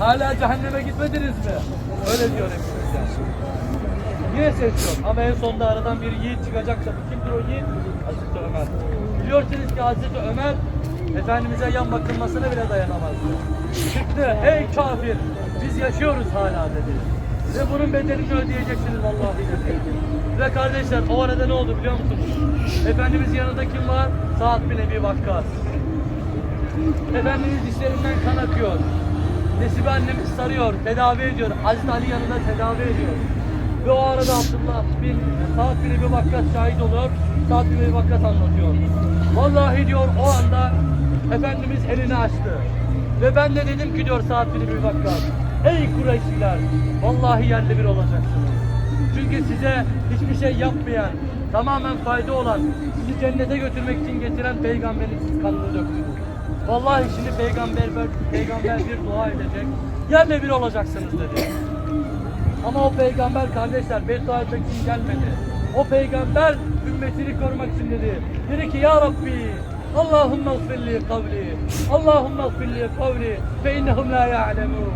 Hala cehenneme gitmediniz mi? Öyle diyor hepimize. Yine ses ama en sonunda aradan bir yiğit çıkacak tabii. Kimdir o yiğit? Hazreti Ömer. Biliyorsunuz ki Hazreti Ömer Efendimiz'e yan bakılmasına bile dayanamazdı. Çıktı, ey kafir, biz yaşıyoruz hala dedi. Ve bunun bedelini ödeyeceksiniz vallahi dedi. Ve kardeşler o arada ne oldu biliyor musunuz? Efendimiz yanında kim var? Sa'd bin Ebi Vakkas. Efendimiz dişlerinden kan akıyor. Nesibe annemiz sarıyor, tedavi ediyor. Hazreti Ali yanında tedavi ediyor. Ve o arada Abdullah bin Sa'd bin Ebi Vakkas şahit oluyor. Sa'd bin Ebi Vakkas anlatıyor. Vallahi diyor o anda Efendimiz elini açtı. Ve ben de dedim ki diyor Sa'd bin Ebi Vakkas. Ey Kureyşliler! Vallahi yerle bir olacaksınız. Çünkü size hiçbir şey yapmayan, tamamen fayda olan, sizi cennete götürmek için getiren peygamberin kanını döktünüz. Vallahi şimdi peygamber, peygamber bir dua edecek, yerle bir olacaksınız dedi. Ama o peygamber kardeşler beddua etmek için gelmedi. O peygamber ümmetini korumak için dedi. Dedi ki ya Rabbi Allahümme gfirli kavli Allahümme gfirli kavli fe innehum la ya'lemun.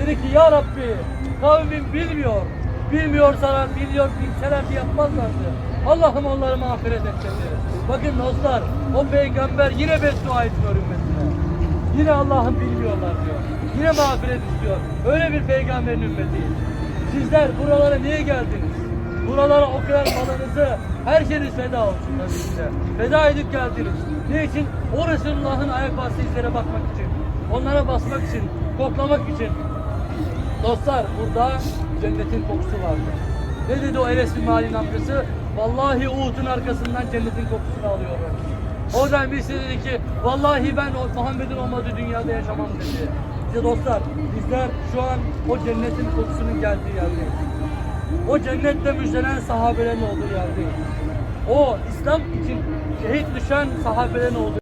Dedi ki ya Rabbi kavmim bilmiyor. Bilmiyorsalar biliyor bilselerdi yapmazlardı. Allah'ım onları mağfiret et dedi. Bakın dostlar o peygamber yine beddua etmiyor ümmetine. Yine Allah'ım bilmiyorlar diyor. Yine mağfiret istiyor. Öyle bir peygamberin ümmetiyiz. Sizler buralara niye geldiniz? Buralara o kadar malınızı, her şeyiniz feda olsun tabii size. Feda edip geldiniz. Ne için? O Resulullah'ın ayak bastığı izlere bakmak için. Onlara basmak için, koklamak için. Dostlar burada cennetin kokusu vardı. Ne dedi o Enes bin Mali'nin amcası? Vallahi Uhud'un arkasından cennetin kokusunu alıyorum. Oradan birisi dedi ki vallahi ben Muhammed'in olmadığı dünyada yaşamam dedi. İşte dostlar bizler şu an o cennetin kokusunun geldiği yerdeyiz. O cennette müjdelen sahabelerin olduğu yerdeyiz. O İslam için şehit düşen sahabelerin olduğu